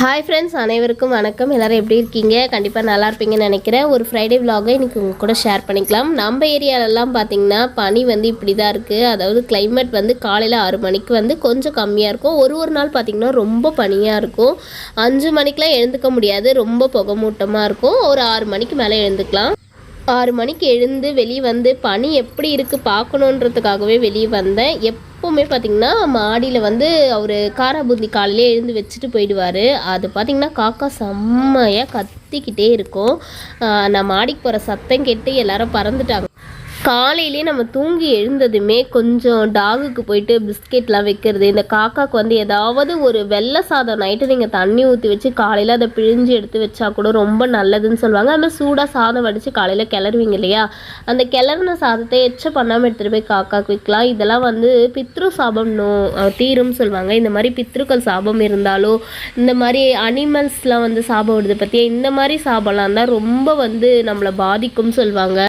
Hi friends அனைவருக்கும் வணக்கம். எல்லோரும் எப்படி இருக்கீங்க? கண்டிப்பாக நல்லா இருப்பீங்கன்னு நினைக்கிறேன். ஒரு ஃப்ரைடே விலாகை இன்றைக்கி உங்கள் கூட ஷேர் பண்ணிக்கலாம். நம்ம ஏரியாலெல்லாம் பார்த்தீங்கன்னா பனி வந்து இப்படி தான் இருக்குது அதாவது கிளைமேட் வந்து காலையில் ஆறு மணிக்கு வந்து கொஞ்சம் கம்மியாக இருக்கும். ஒரு ஒரு நாள் பார்த்திங்கன்னா ரொம்ப பனியாக இருக்கும். அஞ்சு மணிக்கெலாம் எழுந்துக்க முடியாது. ரொம்ப புகமூட்டமாக இருக்கும். ஒரு ஆறு மணிக்கு மேலே எழுந்துக்கலாம். ஆறு மணிக்கு எழுந்து வெளியே வந்து பனி எப்படி இருக்குது பார்க்கணுன்றதுக்காகவே வெளியே வந்தேன். எப்போவுமே பார்த்திங்கன்னா மாடியில் வந்து அவர் காராபூந்தி காலையிலே எழுந்து வச்சுட்டு போயிடுவார். அது பார்த்திங்கன்னா காக்கா செம்மையாக கத்திக்கிட்டே இருக்கும். நான் மாடிக்கு போகிற சத்தம் கேட்டு எல்லாரும் பறந்துட்டாங்க. காலையிலே நம்ம தூங்கி எழுந்ததுமே கொஞ்சம் டாகுக்கு போயிட்டு பிஸ்கெட்லாம் வைக்கிறது இந்த காக்காக்கு வந்து ஏதாவது ஒரு வெள்ளை சாதம் நைட்டு நீங்கள் தண்ணி ஊற்றி வச்சு காலையில் அதை பிழிஞ்சு எடுத்து வச்சா கூட ரொம்ப நல்லதுன்னு சொல்லுவாங்க. அதுமாதிரி சூடாக சாதம் வடித்து காலையில் கிளறுவீங்க இல்லையா? அந்த கிளறின சாதத்தை எச்ச பண்ணாமல் எடுத்துகிட்டு போய் காக்காக்கு வைக்கலாம் இதெல்லாம் வந்து பித்ரு சாபம் நோ தீரும்னு சொல்லுவாங்க. இந்த மாதிரி பித்ருக்கள் சாபம் இருந்தாலோ இந்த மாதிரி அனிமல்ஸ்லாம் வந்து சாபம் விடுது பற்றியா இந்த மாதிரி சாபம்லாம் தான் ரொம்ப வந்து நம்மளை பாதிக்கும்னு சொல்லுவாங்க.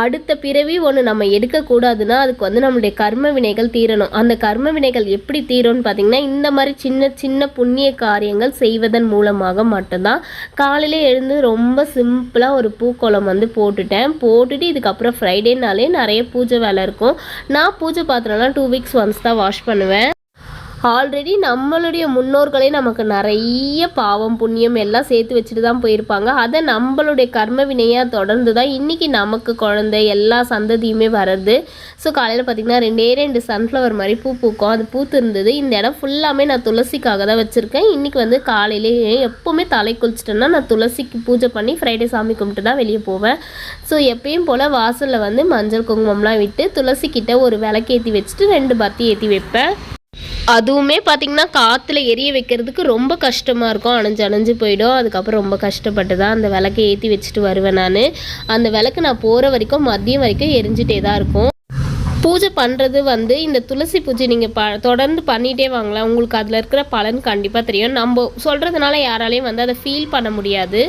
அடுத்த பிறவி ஒன்று நம்ம எடுக்கக்கூடாதுன்னா அதுக்கு வந்து நம்மளுடைய கர்ம வினைகள் தீரணும். அந்த கர்ம வினைகள் எப்படி தீரும்னு பார்த்தீங்கன்னா இந்த மாதிரி சின்ன சின்ன புண்ணிய காரியங்கள் செய்வதன் மூலமாக மட்டும்தான். காலையில் எழுந்து ரொம்ப சிம்பிளாக ஒரு பூக்கோளம் வந்து போட்டுட்டேன். போட்டுட்டு இதுக்கப்புறம் ஃப்ரைடேனாலே நிறைய பூஜை வேலை இருக்கும். நான் பூஜை பாத்திரம்லாம் டூ வீக்ஸ் ஒன்ஸ் தான் வாஷ் பண்ணுவேன். ஆல்ரெடி நம்மளுடைய முன்னோர்களே நமக்கு நிறைய பாவம் புண்ணியம் எல்லாம் சேர்த்து வச்சுட்டு தான் போயிருப்பாங்க. அதை நம்மளுடைய கர்ம வினையாக தொடர்ந்து தான் இன்றைக்கி நமக்கு குழந்தை எல்லா சந்ததியுமே வர்றது. ஸோ காலையில் பார்த்திங்கன்னா ரெண்டே ரெண்டு சன்ஃப்ளவர் மாதிரி பூ பூக்கும். அது பூத்து இருந்தது இந்த இடம் ஃபுல்லாமே நான் துளசிக்காக தான் வச்சுருக்கேன். இன்றைக்கி வந்து காலையிலேயே எப்போவுமே தலை குளிச்சிட்டேன்னா நான் துளசிக்கு பூஜை பண்ணி ஃப்ரைடே சாமி கும்பிட்டு தான் வெளியே போவேன். ஸோ எப்பயும் போல் வாசலில் வந்து மஞ்சள் குங்குமம்லாம் விட்டு துளசிக்கிட்ட ஒரு விளக்கேற்றி வச்சுட்டு ரெண்டு பத்தி ஏற்றி வைப்பேன். அதுவுமே பார்த்திங்கன்னா காற்றுல எரிய வைக்கிறதுக்கு ரொம்ப கஷ்டமாக இருக்கும். அணைஞ்சு அணைஞ்சு போயிடும். அதுக்கப்புறம் ரொம்ப கஷ்டப்பட்டு தான் அந்த விளக்கை ஏற்றி வச்சுட்டு வருவேன் நான். அந்த விளக்கு நான் போகிற வரைக்கும் மதியம் வரைக்கும் எரிஞ்சிட்டே தான் இருக்கும். பூஜை பண்ணுறது வந்து இந்த துளசி பூஜை நீங்கள் ப தொடர்ந்து பண்ணிகிட்டே வாங்கலாம் உங்களுக்கு அதில் இருக்கிற பலன் கண்டிப்பாக தெரியும். நம்ம சொல்கிறதுனால யாராலையும் வந்து அதை ஃபீல் பண்ண முடியாது.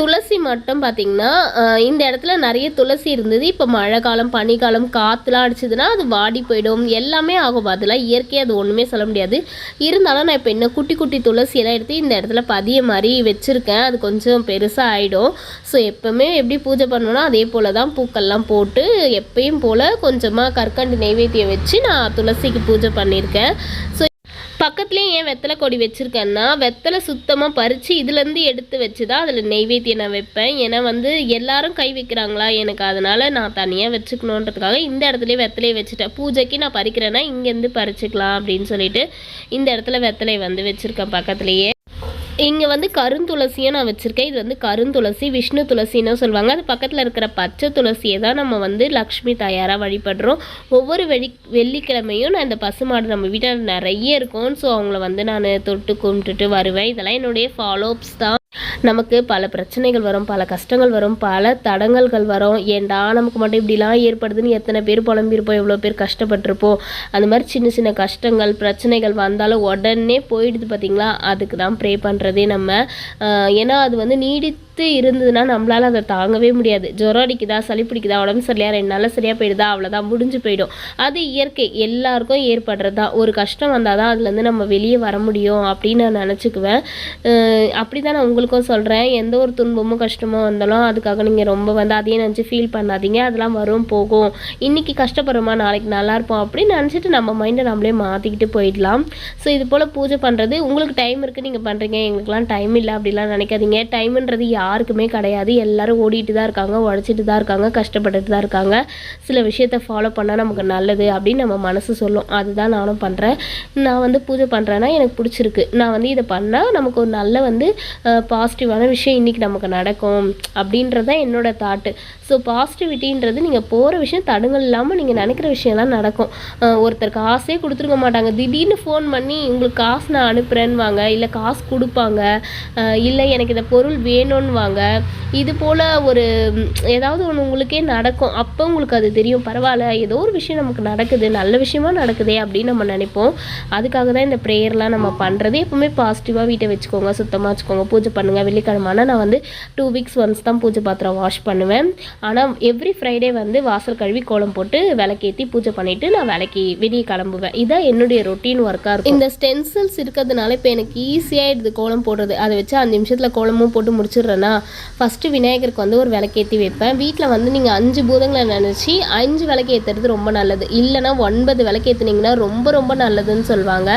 துளசி மட்டும் பார்த்திங்கன்னா இந்த இடத்துல நிறைய துளசி இருந்தது. இப்போ மழை காலம் பனிக்காலம் காற்றுலாம் அடிச்சதுன்னா அது வாடி போயிடும். எல்லாமே ஆகும். அதெல்லாம் இயற்கையாக அது ஒன்றுமே சொல்ல முடியாது. இருந்தாலும் நான் இப்போ இன்னும் குட்டி குட்டி துளசியெல்லாம் எடுத்து இந்த இடத்துல பதிய மாதிரி வச்சுருக்கேன். அது கொஞ்சம் பெருசாக ஆகிடும் ஸோ எப்போவுமே எப்படி பூஜை பண்ணணும்னா அதே போல் தான் பூக்கள்லாம் போட்டு எப்பயும் போல் கொஞ்சமாக கற்கண்டு நெய்வேத்தியம் வச்சு நான் துளசிக்கு பூஜை பண்ணியிருக்கேன். ஸோ பக்கத்துலேயே ஏன் வெத்தலை கொடி வச்சுருக்கேன்னா வெத்தலை சுத்தமாக பறித்து இதுலேருந்து எடுத்து வச்சு தான் அதில் நெய்வேத்தியம் நான் வைப்பேன். ஏன்னா வந்து எல்லாரும் கை வைக்கிறாங்களா எனக்கு. அதனால் நான் தனியாக வச்சுக்கணுன்றதுக்காக இந்த இடத்துலையே வெத்தலையை வச்சுட்டேன். பூஜைக்கு நான் பறிக்கிறேன்னா இங்கேருந்து பறிச்சுக்கலாம் அப்படின்னு சொல்லிட்டு இந்த இடத்துல வெத்தலையை வந்து வச்சுருக்கேன் பக்கத்துலேயே. இங்கே வந்து கருந்துளசியை நான் வச்சுருக்கேன். இது வந்து கருந்துளசி விஷ்ணு துளசின்னு சொல்லுவாங்க. அது பக்கத்தில் இருக்கிற பச்சை துளசியை தான் நம்ம வந்து லக்ஷ்மி தாயாராக வழிபடுறோம். ஒவ்வொரு வெள்ளி வெள்ளிக்கிழமையும் நான் இந்த பசுமாடு நம்ம வீட்டில் நிறைய இருக்கும். ஸோ அவங்கள வந்து நான் தொட்டு கும்பிட்டுட்டு வருவேன். இதெல்லாம் என்னுடைய ஃபாலோஅப்ஸ் தான். நமக்கு பல பிரச்சனைகள் வரும் பல கஷ்டங்கள் வரும் பல தடங்கல்கள் வரும். ஏண்டா நமக்கு மட்டும் இப்படிலாம் ஏற்படுதுன்னு எத்தனை பேர் புலம்பியிருப்போம் எவ்வளோ பேர் கஷ்டப்பட்டிருப்போம். அந்த மாதிரி சின்ன சின்ன கஷ்டங்கள் பிரச்சனைகள் வந்தாலும் உடனே போயிடுது பார்த்தீங்களா அதுக்கு தான் ப்ரே பண்ணுறதே நம்ம. ஏன்னா அது வந்து நீடி நீடித்து இருந்ததுன்னா நம்மளால் அதை தாங்கவே முடியாது. ஜுரம் அடிக்குதா சளி பிடிக்குதா உடம்பு சரியா ரெண்டு நாளில் சரியாக போயிடுதா அவ்வளோதான் முடிஞ்சு போயிடும். அது இயற்கை எல்லாருக்கும் ஏற்படுறது. தான் ஒரு கஷ்டம் வந்தால் தான் அதுலேருந்து நம்ம வெளியே வர முடியும் அப்படின்னு நான் நினச்சிக்குவேன். அப்படி தான் நான் உங்களுக்கும் சொல்கிறேன் எந்த ஒரு துன்பமும் கஷ்டமோ வந்தாலும் அதுக்காக நீங்கள் ரொம்ப வந்து அதையே நினச்சி ஃபீல் பண்ணாதீங்க. அதெல்லாம் வரும் போகும். இன்றைக்கி கஷ்டப்படுறோமா நாளைக்கு நல்லா இருப்போம் அப்படின்னு நினச்சிட்டு நம்ம மைண்டை நம்மளே மாற்றிக்கிட்டு போயிடலாம். ஸோ இது போல் பூஜை பண்ணுறது உங்களுக்கு டைம் இருக்குது நீங்கள் பண்ணுறீங்க எங்களுக்குலாம் டைம் இல்லை அப்படிலாம் நினைக்காதீங்க. டைம்ன்றது யாருக்குமே கிடையாது. எல்லாரும் ஓடிட்டு தான் இருக்காங்க உழைச்சிட்டு தான் இருக்காங்க கஷ்டப்பட்டுட்டு தான் இருக்காங்க. சில விஷயத்த ஃபாலோ பண்ணால் நமக்கு நல்லது அப்படின்னு நம்ம மனசு சொல்லும். அதுதான் நானும் பண்ணுறேன் நான் வந்து பூஜை பண்ணுறேன்னா எனக்கு பிடிச்சிருக்கு. நான் வந்து இதை பண்ணால் நமக்கு ஒரு நல்ல வந்து பாசிட்டிவான விஷயம் இன்றைக்கி நமக்கு நடக்கும் அப்படின்றது தான் என்னோட தாட்டு ஸோ பாசிட்டிவிட்டின்றது நீங்கள் போகிற விஷயம் தடுங்கல் இல்லாமல் நீங்கள் நினைக்கிற விஷயம்லாம் நடக்கும். ஒருத்தருக்கு ஒருத்தர் காசே கொடுத்துருக்க மாட்டாங்க. திடீர்னு ஃபோன் பண்ணி உங்களுக்கு காசு நான் அனுப்புகிறேன்னுவாங்க இல்லை காசு கொடுப்பாங்க இல்லை எனக்கு இந்த பொருள் வேணும்னு பண்ணுவாங்க இது போல் ஒரு ஏதாவது ஒன்று உங்களுக்கே நடக்கும். அப்போ உங்களுக்கு அது தெரியும். பரவாயில்ல ஏதோ ஒரு விஷயம் நமக்கு நடக்குது. நல்ல விஷயமா நடக்குதே அப்படின்னு நம்ம நினைப்போம். அதுக்காக தான் இந்த ப்ரேயர்லாம் நம்ம பண்ணுறது எப்போவுமே பாசிட்டிவாக வீட்டை வச்சுக்கோங்க. சுத்தமாக வச்சுக்கோங்க. பூஜை பண்ணுங்கள் வெள்ளிக்கிழமைனா நான் வந்து டூ வீக்ஸ் ஒன்ஸ் தான் பூஜை பாத்திரம் வாஷ் பண்ணுவேன். ஆனால் எவ்ரி ஃப்ரைடே வந்து வாசல் கழுவி கோலம் போட்டு விளக்கேற்றி பூஜை பண்ணிவிட்டு நான் விளக்கி வெளியே கிளம்புவேன். இதான் என்னுடைய ரொட்டீன் ஒர்க்காக இருக்கும். இந்த ஸ்டென்சில்ஸ் இருக்கிறதுனால இப்போ எனக்கு ஈஸியாகிடுது கோலம் போடுறது. அதை வச்சு அஞ்சு நிமிஷத்தில் கோலமும் போட்டு முடிச்சிடுறேன்னா ஃபஸ்ட்டு விநாயகருக்கு வந்து ஒரு விளக்கேற்றி வைப்பேன். வீட்டில் வந்து நீங்கள் அஞ்சு பூதங்களை நினச்சி அஞ்சு விளக்கேற்றுறது ரொம்ப நல்லது. இல்லைன்னா ஒன்பது விளக்கு ஏற்றுனீங்கன்னா ரொம்ப ரொம்ப நல்லதுன்னு சொல்லுவாங்க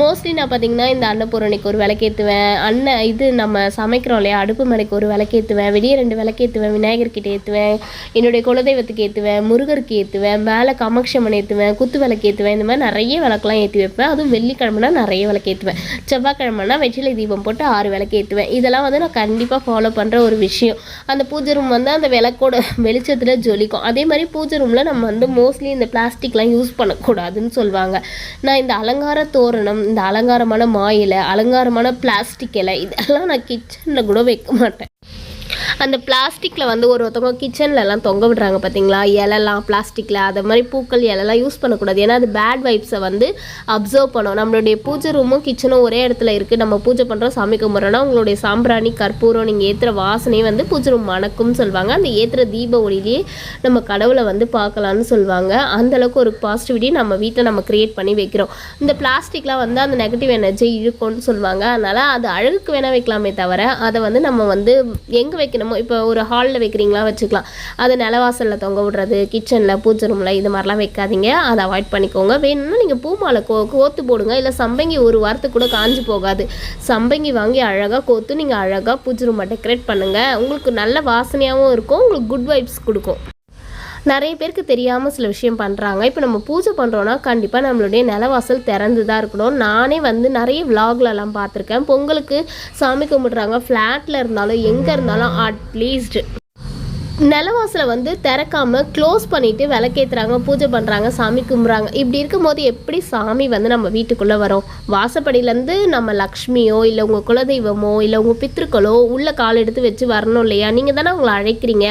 மோஸ்ட்லி நான் பார்த்தீங்கன்னா இந்த அன்னபூரணிக்கு ஒரு விளக்கேற்றுவேன் அன்ன இது நம்ம சமைக்கிறோம் இல்லையா அடுப்பு மலைக்கு ஒரு விளக்கேற்றுவேன் வெளியே ரெண்டு விளக்கேற்றுவேன் விநாயகர்கிட்ட ஏற்றுவேன் என்னுடைய குலதெய்வத்துக்கு ஏற்றுவேன் முருகருக்கு ஏற்றுவேன் மேலே கமக்ஷமன் ஏற்றுவேன் குத்து விளக்கு ஏற்றுவேன் இந்த மாதிரி நிறைய விளக்கெலாம் ஏற்றி வைப்பேன். அதுவும் வெள்ளிக்கிழமைனா நிறைய விளக்கு ஏற்றுவேன் செவ்வாய்க்கிழமைனா வெற்றிலை தீபம் போட்டு ஆறு விளக்கு ஏற்றுவேன் இதெல்லாம் வந்து நான் கண்டிப்பாக ஃபாலோ பண்ணுற ஒரு விஷயம். அந்த பூஜை ரூம் வந்து அந்த விளக்கோட வெளிச்சத்தில் ஜொலிக்கும். அதே மாதிரி பூஜை ரூமில் நம்ம வந்து மோஸ்ட்லி இந்த பிளாஸ்டிக்லாம் யூஸ் பண்ணக்கூடாதுன்னு சொல்லுவாங்க நான் இந்த அலங்கார தோரணம் இந்த அலங்காரமான மா இலை அலங்காரமான பிளாஸ்டிக் இலை இதெல்லாம் நான் கிச்சனில் கூட வைக்க மாட்டேன். அந்த பிளாஸ்டிக்கில் வந்து ஒரு ஒருத்தவங்க கிச்சன்லலாம் தொங்க விடுறாங்க பார்த்தீங்களா இலெல்லாம் பிளாஸ்டிக்கில் அதை மாதிரி பூக்கள் இலெல்லாம் யூஸ் பண்ணக்கூடாது. ஏன்னா அது பேட் வைப்ஸை வந்து அப்சர்வ் பண்ணும். நம்மளுடைய பூஜை ரூமும் கிச்சனும் ஒரே இடத்துல இருக்குது நம்ம பூஜை பண்ணுறோம் சாமி கும்பிட்றோன்னா உங்களுடைய சாம்பிராணி கற்பூரம் நீங்கள் ஏற்றுற வாசனையே வந்து பூஜை ரூம் மணக்கும்னு சொல்லுவாங்க. அந்த ஏற்றுற தீப ஒளியிலேயே நம்ம கடவுளை வந்து பார்க்கலான்னு சொல்லுவாங்க. அந்த அளவுக்கு ஒரு பாசிட்டிவிட்டி நம்ம வீட்டில் நம்ம க்ரியேட் பண்ணி வைக்கிறோம். இந்த பிளாஸ்டிக்லாம் வந்து அந்த நெகட்டிவ் எனர்ஜி இழுக்கும்னு சொல்லுவாங்க. அதனால் அது அழகுக்கு வேணால் வைக்கலாமே தவிர அதை வந்து நம்ம வந்து எங்கே வைக்கணும்? இப்போ ஒரு ஹாலில் வைக்கிறீங்களா? வச்சுக்கலாம். அது நிலவாசலில் தொங்க விடுறது கிச்சனில் பூஜை ரூமில் இது மாதிரிலாம் வைக்காதீங்க. அதை அவாய்ட் பண்ணிக்கோங்க. வேணும்னா நீங்கள் பூ மாலை கோ கோத்து போடுங்க. இல்லை சம்பங்கி ஒரு வாரத்துக்கு கூட காஞ்சு போகாது. சம்பங்கி வாங்கி அழகாக கோத்து நீங்கள் அழகாக பூஜை ரூமை டெக்கரேட் பண்ணுங்கள் உங்களுக்கு நல்ல வாசனையாகவும் இருக்கும். உங்களுக்கு குட் வைப்ஸ் கொடுக்கும். நிறைய பேருக்கு தெரியாமல் சில விஷயம் பண்ணுறாங்க இப்போ நம்ம பூஜை பண்ணுறோன்னா கண்டிப்பாக நம்மளுடைய நிலவாசல் திறந்து தான் இருக்கணும். நானே வந்து நிறைய விலாக்லலாம் பார்த்துருக்கேன். பொங்கலுக்கு சாமி கும்பிட்றாங்க ஃப்ளாட்டில் இருந்தாலும் எங்கே இருந்தாலும் அட்லீஸ்ட் நிலவாசலை வந்து திறக்காம க்ளோஸ் பண்ணிட்டு விளக்கேத்துறாங்க பூஜை பண்ணுறாங்க சாமி கும்பிட்றாங்க. இப்படி இருக்கும்போது எப்படி சாமி வந்து நம்ம வீட்டுக்குள்ளே வரும்? வாசப்படியிலேருந்து நம்ம லக்ஷ்மியோ இல்லை உங்கள் குலதெய்வமோ இல்லை உங்கள் பித்ருக்களோ உள்ள கால் எடுத்து வச்சு வரணும் இல்லையா? நீங்கள் தானே அவங்கள அழைக்கிறீங்க.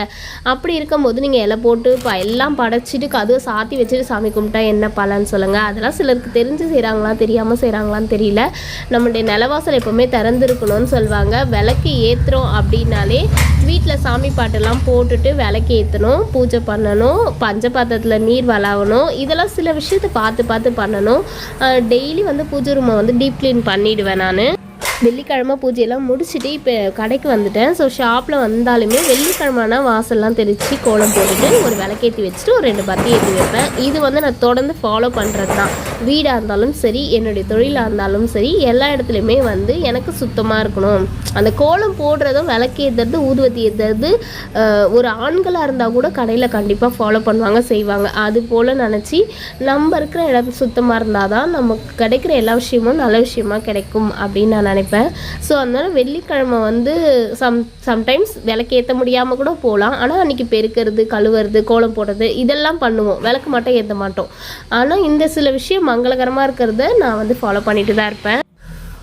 அப்படி இருக்கும்போது நீங்கள் இலை போட்டு இப்போ எல்லாம் படைச்சிட்டு கதவை சாத்தி வச்சுட்டு சாமி கும்பிட்டா என்ன பலன்னு சொல்லுங்கள் அதெல்லாம் சிலருக்கு தெரிஞ்சு செய்கிறாங்களா தெரியாமல் செய்கிறாங்களான்னு தெரியல. நம்மளுடைய நிலவாசல் எப்போவுமே திறந்துருக்கணும்னு சொல்லுவாங்க. விளக்கு ஏற்றுறோம் அப்படின்னாலே வீட்டில் சாமி பாட்டெல்லாம் போட்டுட்டு விளக்கு ஏற்றணும் பூஜை பண்ணணும் பஞ்சபாத்திரத்தில் நீர் வளாகணும் இதெல்லாம் சில விஷயத்தை பார்த்து பார்த்து பண்ணணும். டெய்லி வந்து பூஜை ரூமை வந்து டீப் க்ளீன் பண்ணிவிடுவேன் நான். வெள்ளிக்கிழமை பூஜையெல்லாம் முடிச்சுட்டு இப்போ கடைக்கு வந்துட்டேன். ஸோ ஷாப்பில் வந்தாலுமே வெள்ளிக்கிழமைனா வாசல்லாம் தெளித்து கோலம் போட்டுட்டு ஒரு விளக்கேற்றி வச்சுட்டு ஒரு ரெண்டு பத்தி ஏற்றி வைப்பேன். இது வந்து நான் தொடர்ந்து ஃபாலோ பண்ணுறது தான் வீடாக இருந்தாலும் சரி என்னுடைய தொழிலாக இருந்தாலும் சரி எல்லா இடத்துலையுமே வந்து எனக்கு சுத்தமாக இருக்கணும். அந்த கோலம் போடுறதும் விளக்கேற்றுறது ஊதுவத்தி ஏற்றுறது ஒரு ஆண்களாக இருந்தால் கூட கடையில் கண்டிப்பாக ஃபாலோ பண்ணுவாங்க செய்வாங்க. அது போல் நினச்சி நம்ம இருக்கிற இடம் சுத்தமாக இருந்தால் தான் நமக்கு கிடைக்கிற எல்லா விஷயமும் நல்ல விஷயமா கிடைக்கும் அப்படின்னு நான் நினைப்பேன். ஸோ அதனால் வெள்ளிக்கிழமை வந்து சம் சம்டைம்ஸ் விளக்கேற்ற முடியாமல் கூட போகலாம் ஆனால் அன்றைக்கி பெருக்கிறது கழுவுறது கோலம் போடுறது இதெல்லாம் பண்ணுவோம். விளக்கு மட்டும் ஏற்ற மாட்டோம். ஆனால் இந்த சில விஷயம் மங்களகரமாக இருக்கிறத நான் வந்து ஃபாலோ பண்ணிட்டு தான் இருப்பேன்.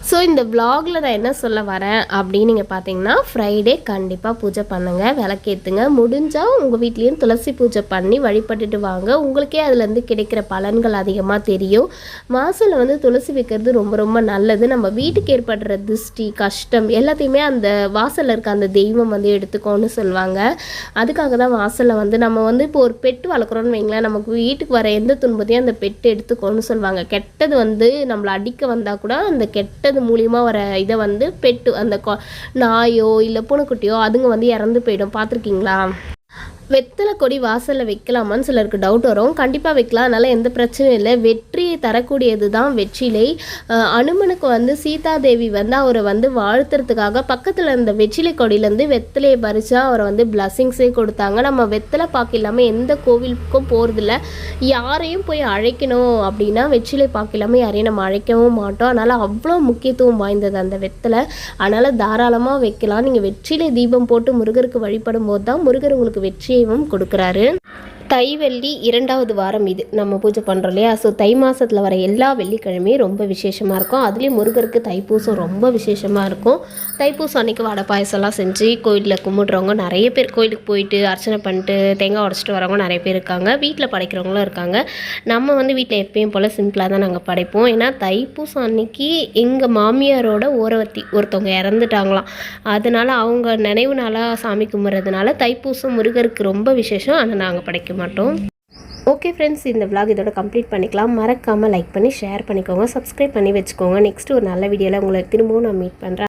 ஸோ இந்த விலாகில் நான் என்ன சொல்ல வரேன் அப்படின்னு நீங்கள் பார்த்தீங்கன்னா ஃப்ரைடே கண்டிப்பாக பூஜை பண்ணுங்கள் விளக்கேற்றுங்க முடிஞ்சால் உங்கள் வீட்லேயும் துளசி பூஜை பண்ணி வழிபட்டுட்டு வாங்க. உங்களுக்கே அதுலேருந்து கிடைக்கிற பலன்கள் அதிகமாக தெரியும். மாசில் வந்து துளசி வைக்கிறது ரொம்ப ரொம்ப நல்லது. நம்ம வீட்டுக்கு ஏற்படுற திருஷ்டி கஷ்டம் எல்லாத்தையுமே அந்த வாசலில் இருக்க அந்த தெய்வம் வந்து எடுத்துக்கோன்னு சொல்லுவாங்க. அதுக்காக தான் வாசலில் வந்து நம்ம வந்து இப்போ ஒரு பெட்டு வளர்க்குறோன்னு வைங்களேன் நமக்கு வீட்டுக்கு வர எந்த துன்பத்தையும் அந்த பெட்டு எடுத்துக்கோன்னு சொல்லுவாங்க. கெட்டது வந்து நம்மளை அடிக்க வந்தால் கூட அந்த கெட்ட அது மூலியமாக வர இதை வந்து பெட்டு அந்த கொ நாயோ இல்லை பூனைக்குட்டியோ அதுங்க வந்து இறந்து போயிடும். பார்த்துருக்கீங்களா? வெத்தலை கொடி வாசலில் வைக்கலாமான்னு சிலருக்கு டவுட் வரும். கண்டிப்பாக வைக்கலாம். அதனால் எந்த பிரச்சனையும் இல்லை. வெற்றியை தரக்கூடியது தான் வெற்றிலை அனுமனுக்கு வந்து சீதாதேவி வந்து அவரை வந்து வாழ்த்துறதுக்காக பக்கத்தில் இருந்த வெற்றிலை கொடியிலேருந்து வெத்தலையை பறித்து அவரை வந்து பிளஸ்ஸிங்ஸே கொடுத்தாங்க. நம்ம வெத்தலை பாக்கு இல்லாமல் எந்த கோவிலுக்கும் போகிறதில்ல யாரையும் போய் அழைக்கணும் அப்படின்னா வெற்றிலை பாக்கு இல்லாமல் யாரையும் நம்ம அழைக்கவும் மாட்டோம். அதனால் அவ்வளோ முக்கியத்துவம் வாய்ந்தது அந்த வெத்தலை. அதனால் தாராளமாக வைக்கலாம். நீங்கள் வெற்றிலை தீபம் போட்டு முருகருக்கு வழிபடும் போது தான் முருகர் உங்களுக்கு வெற்றியையும் கொடுக்குறாரு. தை வெள்ளி இரண்டாவது வாரம் இது நம்ம பூஜை பண்ணுறோம் இல்லையா? ஸோ தை மாதத்தில் வர எல்லா வெள்ளிக்கிழமையும் ரொம்ப விசேஷமாக இருக்கும். அதுலேயும் முருகருக்கு தைப்பூசம் ரொம்ப விசேஷமாக இருக்கும். தைப்பூசம் அன்றைக்கி வடை பாயசம்லாம் செஞ்சு கோயிலில் கும்பிட்றவங்க நிறைய பேர் கோயிலுக்கு போயிட்டு அர்ச்சனை பண்ணிட்டு தேங்காய் உடச்சிட்டு வரவங்க நிறைய பேர் இருக்காங்க. வீட்டில் படைக்கிறவங்களும் இருக்காங்க. நம்ம வந்து வீட்டில் எப்பயும் போல் சிம்பிளாக தான் நாங்கள் படைப்போம். ஏன்னா தைப்பூசம் அன்னைக்கு எங்கள் மாமியாரோட ஓரவத்தி ஒருத்தவங்க இறந்துட்டாங்களாம். அதனால் அவங்க நினைவு நாளாக சாமி கும்பிட்றதுனால தைப்பூசம் முருகருக்கு ரொம்ப விசேஷம். ஆனால் நாங்கள் படைக்க மாட்டோம். ஓகே ஃப்ரெண்ட்ஸ் இந்த விலாக் இதோட கம்ப்ளீட் பண்ணிக்கலாம். மறக்காமல் லைக் பண்ணி ஷேர் பண்ணிக்கோங்க. சப்ஸ்கிரைப் பண்ணி வச்சுக்கோங்க. நெக்ஸ்ட் ஒரு நல்ல வீடியோவில் உங்களை திரும்பவும் நான் மீட் பண்ணுறேன்